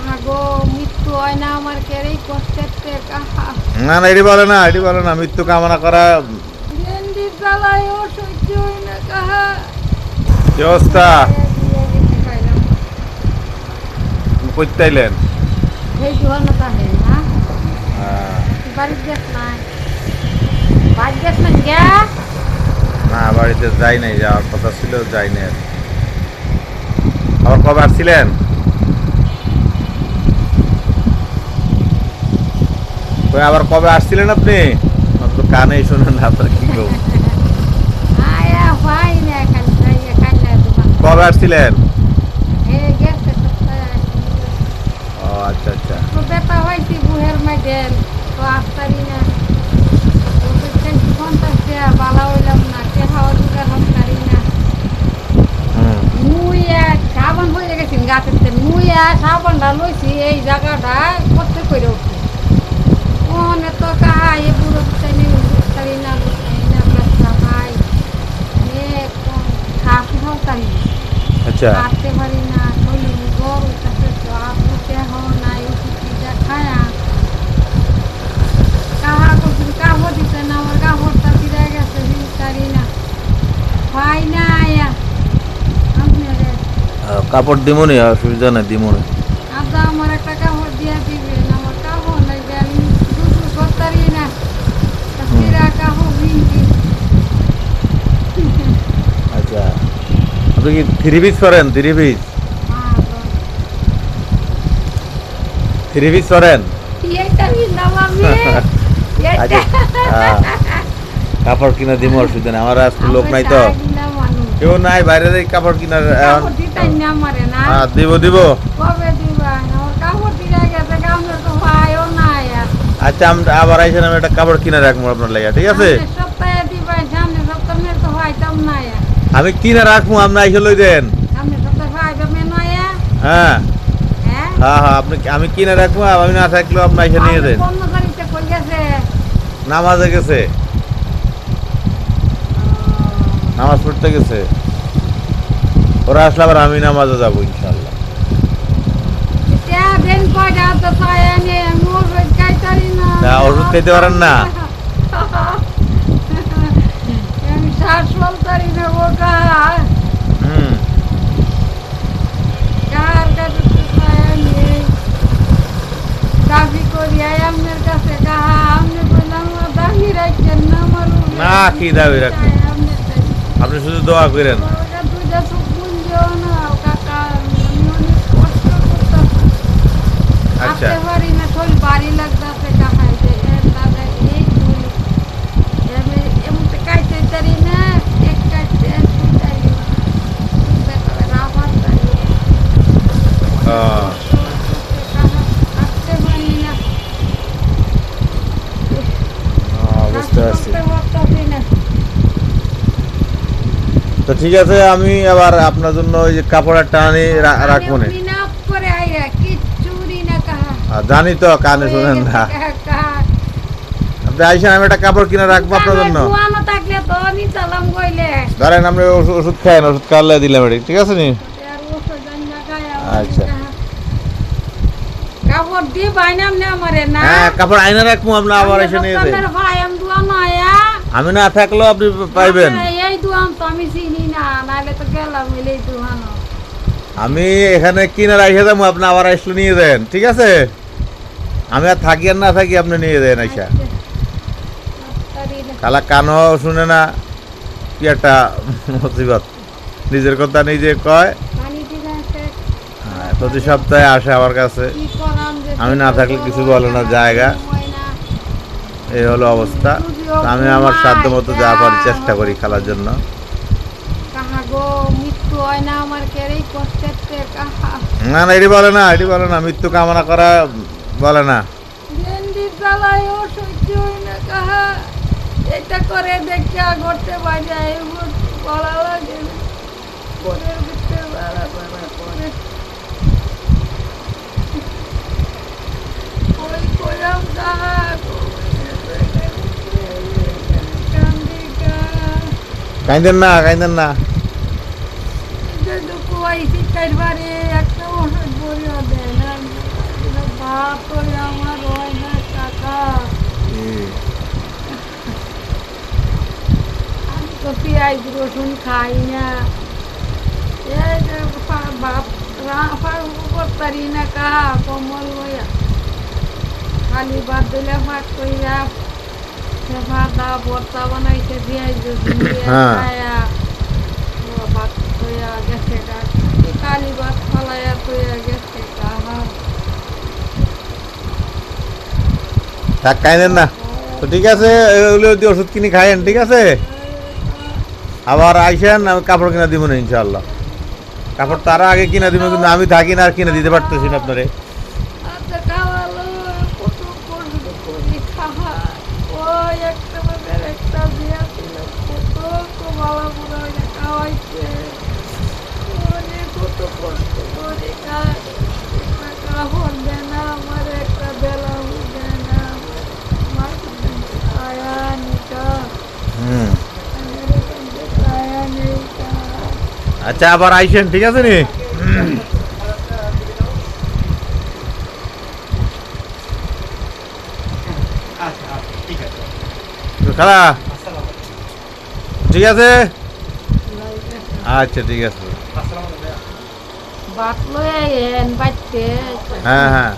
হয় না না এটি বলে না এটি বলে না মৃত্যু কামনা করা। না কি অবস্থা? বাড়িতে যাই নাই যাওয়ার কথা ছিল যাই নাই। আবার কবে আসছিলেন কই আবার কবে আসছিলেন আপনি? আমার তো কানেই শোনেন না আপনার কি দোকান কবে আসছিলেন? ও আচ্ছা আচ্ছা। তো তো বালা হইলাম না কে মুই সাবান হয়ে গেছি গাছের মুই সাবানটা লইছি এই জায়গাটা করতে করে উঠি ওখানে তো কাহা এ বুড়ো চাইনি বুঝতারি না বুঝতারি না ব্যবসা ভাই এ খাস হতারি আচ্ছা হাঁটতে পারি না শরীর গরম উঠতেছে তো আপনি হও না ওষুধ যা খায়া কাহা করছিল কাপড় দিতে না আমার কাপড়টা ফিরে গেছে বুঝতারি না ভাই না আয়া আপনি রে আহ, কাপড় দিমনি অসুবিধা নাই দিমনি আদা আমার একটা কাপড় দিয়ে দিবেন আমার কাপড় লাগবে আমি দুধ করতারি না ফিরা কাপড় বিনছি আচ্ছা আপনি কি থ্রি পিস করেন? থ্রি পিস থ্রি পিস করেন? আচ্ছা কাপড় কিনা দিমো অসুবিধা নেই আমার আজকে লোক নাই তো। কেউ নাই বাইরে থেকে কাপড় কিনার না না। আহ, দিব দিব। দিবা? আচ্ছা আমরা আবার আইসেন আমি একটা কাপড় কিনে রাখব আপনার লাগে ঠিক আছে? সপ্তাহে দিবা সামনে সপ্তাহে তো ভাইতাম নাই আর। আমি কিনে রাখব আপনি আইসে লই দেন। হ্যাঁ হ্যাঁ। হ্যাঁ? হ্যাঁ আপনি আমি কিনে রাখব আমি না থাকলেও আপনি আইসে নিয়ে দেন। নামাজে গেছে। নামাজ পড়তে গেছে। ওরা আসলে আবার আমি নামাজে যাব ইনশাল্লাহ না। ওষুধ খেতে পারেন না? আমি শ্বাস বলতারি না বোকা হুম কার কাছে তো ছয় এনে দাবি করি আই আপনার কাছে কাহা আপনি বললাম দাবি রাখছেন না আমার উপরে। না, কি দাবি। আপনি শুধু দোয়া করেন। বুঝতে পারছি আসতে পারতাছি না তো ঠিক আছে আমি আবার আপনার জন্য ওই যে কাপড়ের টানি রাখব না। জানি তো কানে শোনেন না। কাহা আপনি আইসেন আমি একটা কাপড় কিনে রাখব আপনার জন্য। ধরেন আপনি ওষুধ খায়েন ওষুধ খাওয়ালে দিলাম ঠিক আছে নি? আচ্ছা। কাপড় দি বাইনাম না আমারে না? হ্যাঁ কাপড় আইনা আবার এসে নিয়ে ভাই আম না থাকলেও আপনি পাইবেন। এই দুয়াম তো আমি চিনি না নাহলে তো গেলাম এলে দুহানো আমি এখানে কিনে রাখে যাব আপনি আবার আসলে নিয়ে দেন ঠিক আছে? আমি আর থাকি আর না থাকি আপনি নিয়ে দেন আইসা। কালা কানও শুনে না কি একটা মুসিবত। নিজের কথা নিজে কয়। হ্যাঁ, প্রতি সপ্তাহে আসে আমার কাছে। আমি না থাকলে কিছু বলে না জায়গা। এই হলো অবস্থা। আমি আমার সাধ্য মতো যা পারি চেষ্টা করি খেলার জন্য। না না এটি বলে না এটি বলে না মৃত্যু কামনা করা বলে না। এটা করে দেখিয়া করতে পারি বলা লাগে কাইন্দেন না কাইন্দেন না পেঁয়াজ রসুন খাই না বাপ পারি না কাহা কমল হইয়া খালি বাদ দিলে ভাত কইরা ভাতা ভর্তা বানাইছে দিয়ে হ্যাঁ। ভাত কইয়া গেছে কালি ভাত ফালাইয়া কইয়া গেছে থাক খাইনেন না? তো ঠিক আছে ওগুলো ওষুধ কিনে খাইয়েন ঠিক আছে? আবার আইসেন আমি কাপড় কিনা দিব না ইনশাল্লাহ কাপড় তারা আগে কিনা দিব কিন্তু আমি থাকি না আর কিনে দিতে পারতেছি না আপনারে। ওই একটা বাজার একটা বিয়া ছিল কত কমালা খাওয়াইছে। অনেক কত কষ্ট করে একটা কাপড় দেয় না আমার একটা বেলা দেয় না আমার আয়া নিকা আচ্ছা আবার আইসেন ঠিক আছে নি আচ্ছা আচ্ছা ঠিক আছে তো ঠিক আছে? আচ্ছা ঠিক আছে। হ্যাঁ হ্যাঁ।